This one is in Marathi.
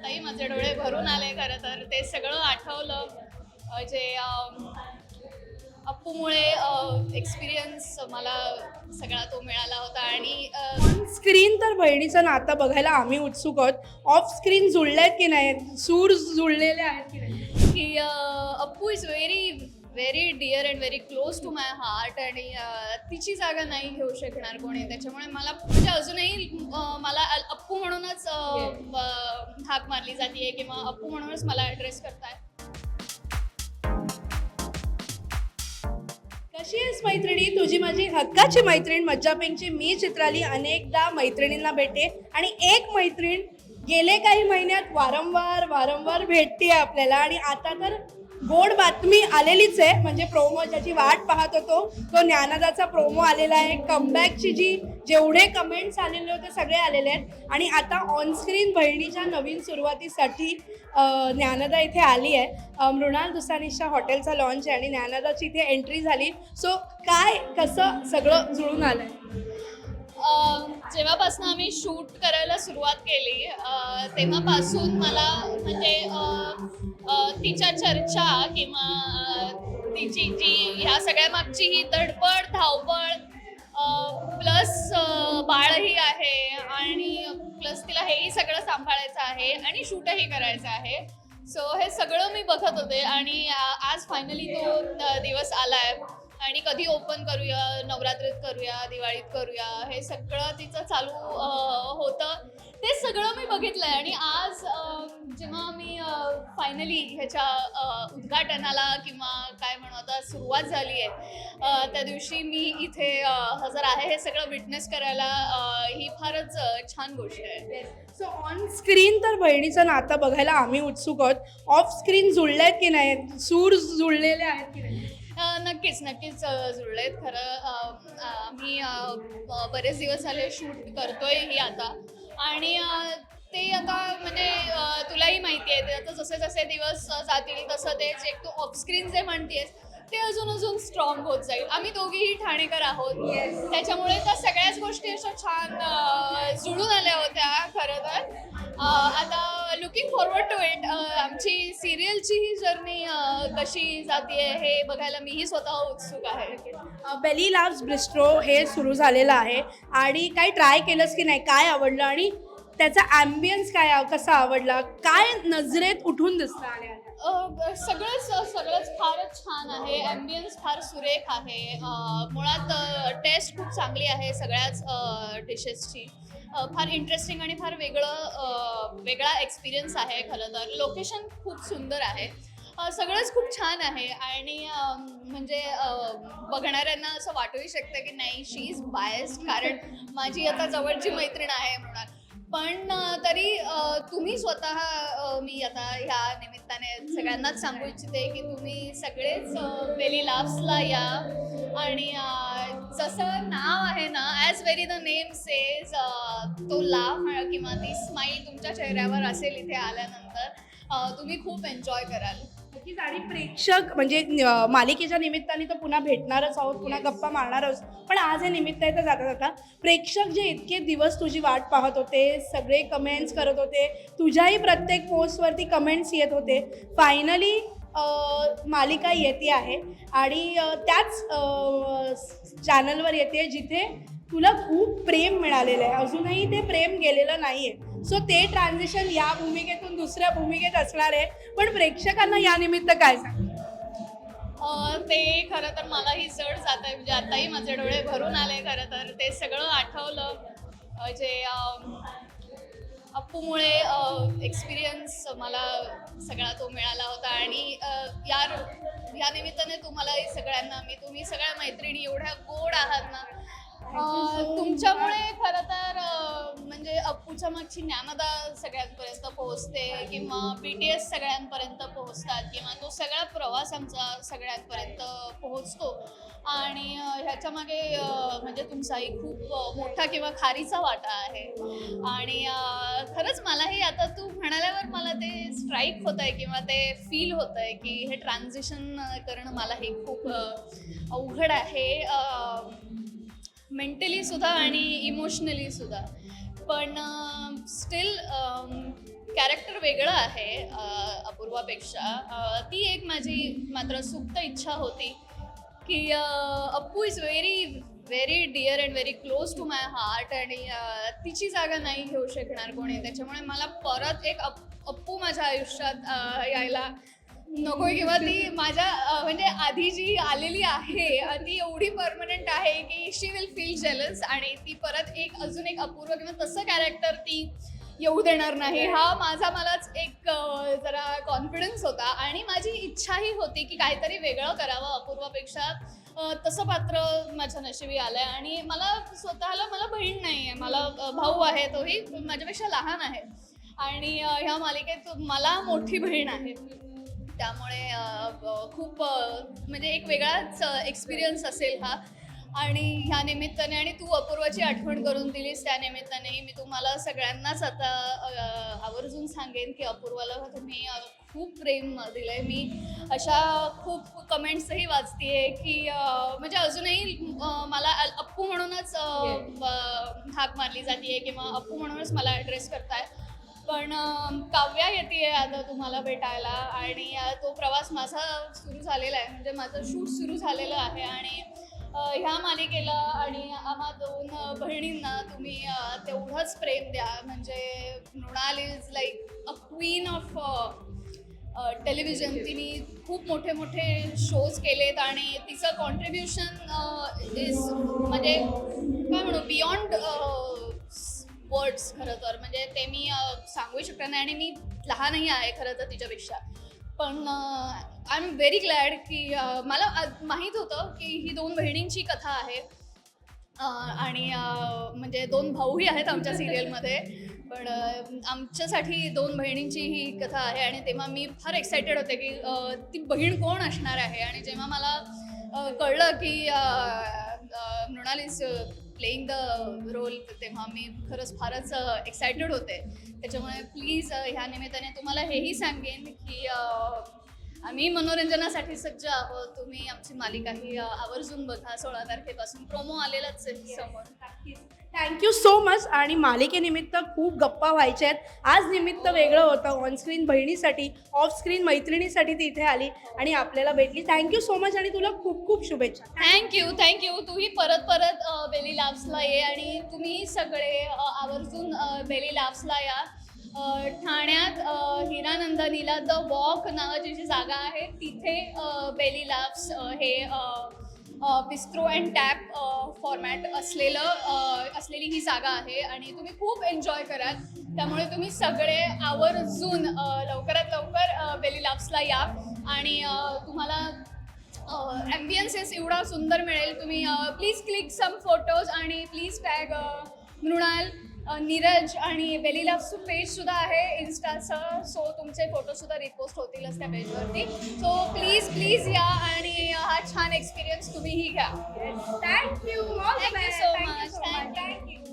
आताही माझे डोळे भरून आले खरं तर. ते सगळं आठवलं जे अप्पूमुळे एक्सपिरियन्स मला सगळा तो मिळाला होता आणि स्क्रीन तर बहिणीचं नातं बघायला आम्ही उत्सुक आहोत. ऑफ स्क्रीन जुळले आहेत की नाही? सूर जुळलेले आहेत की नाही? की Appu is very very dear and very close to my heart आणि तिची जागा नाही घेऊ शकणार कोणी. त्याच्यामुळे मला म्हणजे अजूनही मला अप्पू म्हणूनच हाक मारली जाते किंवा अप्पू म्हणूनच मला ॲड्रेस करताय. कशी आहेस मैत्रिणी? तुझी माझी हक्काची मैत्रीण मज्जापिंगची मी चित्राली अनेकदा मैत्रिणींना भेटते. आणि एक मैत्रीण गेले काही महिन्यात वारंवार वारंवार भेटते आपल्याला. आणि आता तर गोड बातमी आलेलीच आहे. म्हणजे प्रोमो ज्याची वाट पाहत होतो तो ज्ञानदाचा प्रोमो आलेला आहे. कमबॅकची जी जेवढे कमेंट्स आलेले होते सगळे आलेले आहेत. आणि आता ऑनस्क्रीन बहिणीच्या नवीन सुरुवातीसाठी ज्ञानदा इथे आली आहे. मृणाल दुसानीच्या हॉटेलचा लॉन्च आहे आणि ज्ञानदाची इथे एंट्री झाली. सो काय कसं सगळं जुळून आलं आहे जेव्हापासून आम्ही शूट करायला सुरुवात केली तेव्हापासून मला म्हणजे तिच्या चर्चा किंवा तिची जी ह्या सगळ्या मागची ही धडपड धावपळ प्लस बाळही आहे आणि प्लस तिला हेही सगळं सांभाळायचं आहे आणि शूटही करायचं आहे. सो हे सगळं मी बघत होते आणि आज फायनली तो दिवस दिवस आलाय. आणि कधी ओपन करूया नवरात्रीत करूया दिवाळीत करूया हे सगळं तिचं चालू होतं. ते सगळं मी बघितलंय आणि आज जेव्हा मी फायनली ह्याच्या उद्घाटनाला किंवा काय म्हणू आता सुरुवात झाली आहे त्या दिवशी मी इथे हजर आहे. हे सगळं विटनेस करायला ही फारच छान गोष्ट आहे. सो ऑन स्क्रीन तर बहिणीचं नातं बघायला आम्ही उत्सुक आहोत. ऑफ स्क्रीन जुळले आहेत की नाही? सूर जुळलेले आहेत की नाही? नक्कीच नक्कीच अ, जुळलेत खरं. आम्ही बरेच दिवस झाले शूट करतोय ही आता. आणि ते आता म्हणजे तुलाही माहिती आहे ते आता जसे जसे दिवस जातील तसं ते जे तू ऑफस्क्रीन जे म्हणतेस ते अजून अजून स्ट्रॉंग होत जाईल. आम्ही दोघीही ठाणेकर आहोत. त्याच्यामुळे त्या सगळ्याच गोष्टी अशा छान जुळून आल्या होत्या. अ, आता लुकिंग फॉरवर्ड टू इट आमची सिरियलची ही जर्नी कशी जाते हे बघायला मीही स्वतः उत्सुक आहे. बेली लाव्स ब्रिस्ट्रो हे सुरू झालेलं आहे. आणि काय ट्राय केलंस की नाही काय आवडलं आणि त्याचा ॲम्बियन्स काय कसा आवडला काय नजरेत उठून दिसतं आल्या अ, सगळंच सगळंच फारच छान आहे. ॲम्बियन्स फार सुरेख आहे. मुळात टेस्ट खूप चांगली आहे सगळ्याच डिशेसची फार इंटरेस्टिंग आणि फार वेगळं वेगळा एक्सपिरियन्स आहे खरं तर. लोकेशन खूप सुंदर आहे. सगळंच खूप छान आहे आणि म्हणजे बघणाऱ्यांना असं वाटूही शकतं की नाही शी इज बायस्ड कारण माझी आता जवळची मैत्रीण आहे म्हणून. पण तरी तुम्ही स्वतः मी आता ह्या निमित्ताने सगळ्यांनाच सांगू इच्छिते की तुम्ही सगळेच वेली बेली लाव्सला या. आणि जसं नाव आहे ना as very the name says तो लाभ किंवा ती स्माईल तुमच्या चेहऱ्यावर असेल इथे आल्यानंतर तुम्ही खूप एन्जॉय कराल. नक्कीच. आणि प्रेक्षक म्हणजे मालिकेच्या निमित्ताने तर पुन्हा भेटणारच आहोत पुन्हा गप्पा मारणार आहोत पण आज हे निमित्त आहे तर जाता जाता प्रेक्षक जे इतके दिवस तुझी वाट पाहत होते सगळे कमेंट्स करत होते तुझ्याही प्रत्येक पोस्टवरती कमेंट्स येत होते फायनली मालिका येते आहे आणि त्याच चॅनलवर येते जिथे तुला खूप प्रेम मिळालेलं आहे. अजूनही ते प्रेम गेलेलं नाही आहे सो ते ट्रान्झिशन या भूमिकेतून दुसऱ्या भूमिकेत असणार आहे. पण प्रेक्षकांना यानिमित्त काय सांग? ते खरं तर मलाही जड जात आहे. म्हणजे आताही माझे डोळे भरून आले खरं तर. ते सगळं आठवलं. जे अप्पूमुळे एक्सपिरियन्स मला सगळा तो मिळाला होता आणि अ, या या निमित्ताने तुम्हाला सगळ्यांना मी तुम्ही सगळ्या मैत्रिणी एवढ्या गोड आहात ना तुमच्यामुळे खरं तर म्हणजे अप्पूच्या मागची ज्ञानदा सगळ्यांपर्यंत पोहोचते किंवा बी टी एस सगळ्यांपर्यंत पोहोचतात किंवा तो सगळा प्रवास आमचा सगळ्यांपर्यंत पोहोचतो. आणि ह्याच्या मागे म्हणजे तुमचाही खूप मोठा किंवा खारीचा वाटा आहे. आणि खरंच मलाही आता तू म्हणाल्यावर मला ते स्ट्राईक होत आहे किंवा ते फील होत आहे की हे ट्रान्झिशन करणं मलाही खूप अवघड आहे. मेंटली सुद्धा आणि इमोशनली सुद्धा. पण स्टील कॅरेक्टर वेगळं आहे अपूर्वापेक्षा. ती एक माझी मात्र सुप्त इच्छा होती की Appu is very very dear and very close to my heart आणि तिची जागा नाही घेऊ शकणार कोणी. त्याच्यामुळे मला परत एक अप- अप्पू माझ्या आयुष्यात यायला नकोय किंवा ती माझ्या म्हणजे आधी जी आलेली आहे ती एवढी परमनंट आहे की शी विल फील जेलस आणि ती परत एक अजून एक अपूर्व किंवा तसं कॅरेक्टर ती येऊ देणार नाही. हा माझा मलाच एक जरा कॉन्फिडन्स होता आणि माझी इच्छाही होती की काहीतरी वेगळं करावं अपूर्वापेक्षा. अं, तसं पात्र माझ्या नशिबी आलंय आणि मला स्वतःला मला बहीण नाही आहे मला भाऊ आहे तोही माझ्यापेक्षा लहान आहे. आणि ह्या मालिकेत मला मोठी बहीण आहे. त्यामुळे खूप म्हणजे एक वेगळाच एक्सपिरियन्स असेल हा. आणि ह्या निमित्ताने आणि तू अपूर्वाची आठवण करून दिलीस त्या निमित्ताने मी तुम्हाला सगळ्यांनाच आता आवर्जून सांगेन की अपूर्वाला तुम्ही खूप प्रेम दिलंय. मी अशा खूप कमेंट्सही वाचतेय की अं, म्हणजे अजूनही मला अप्पू म्हणूनच हाक मारली जाते किंवा अप्पू म्हणूनच मला ॲड्रेस करताय. पण काव्या येते आता तुम्हाला भेटायला आणि तो प्रवास माझा सुरू झालेला आहे. म्हणजे माझं शूट सुरू झालेलं आहे आणि ह्या मालिकेला आणि आम्हा दोन बहिणींना तुम्ही तेवढंच प्रेम द्या. म्हणजे Mrunal is like a queen of television तिने खूप मोठे मोठे शोज केलेत आणि तिचं कॉन्ट्रीब्युशन इज म्हणजे काय म्हणू बियॉन्ड वर्ड्स खरं तर. म्हणजे ते मी सांगू शकते नाही आणि मी लहानही आहे खरं तर तिच्यापेक्षा. पण आय एम व्हेरी ग्लॅड की मला माहीत होतं की ही दोन बहिणींची कथा आहे. आणि म्हणजे दोन भाऊही आहेत आमच्या सिरियलमध्ये. पण आमच्यासाठी दोन बहिणींची ही कथा आहे आणि तेव्हा मी फार एक्सायटेड होते की ती बहीण कोण असणार आहे? आणि जेव्हा मला कळलं की मृणालीस प्लेईंग द रोल तेव्हा मी खरंच फारच एक्सायटेड होते. त्याच्यामुळे प्लीज ह्या निमित्ताने तुम्हाला हेही सांगेन की आम्ही मनोरंजनासाठी सज्ज आहोत. तुम्ही आमची मालिका ही अ, आवर्जून बघा. सोळा तारखेपासून. प्रोमो आलेलाच आहे समोर. थँक्यू सो मच आणि मालिकेनिमित्त खूप गप्पा व्हायच्या आहेत. आज निमित्त वेगळं होतं. ऑनस्क्रीन बहिणीसाठी ऑफ स्क्रीन मैत्रिणीसाठी ती इथे आली आणि आपल्याला भेटली. थँक्यू सो मच आणि तुला खूप खूप शुभेच्छा. थँक्यू थँक्यू तूही परत परत बेली लाव्सला ये आणि तुम्ही सगळे आवर्जून बेली लाव्सला या. ठाण्यात हिरानंदनीला द वॉक नावाची जी जागा आहे तिथे बेली लाव्स हे बिस्क्रो अँड टॅप फॉर्मॅट असलेलं असलेली ही जागा आहे आणि तुम्ही खूप एन्जॉय कराल. त्यामुळे तुम्ही सगळे आवर्जून लवकरात लवकर बेली लाव्सला या आणि तुम्हाला ॲम्बियन्सेस एवढा सुंदर मिळेल. तुम्ही प्लीज क्लिक सम फोटोज आणि प्लीज टॅग मृणाल. नीरज आणि बेलीलाफचं पेज सुद्धा आहे इन्स्टाचं सो तुमचे फोटोसुद्धा रिपोस्ट होतीलच त्या पेजवरती सो प्लीज प्लीज या आणि हा छान एक्सपिरियन्स तुम्हीही घ्या. Thank you thank you so much thank you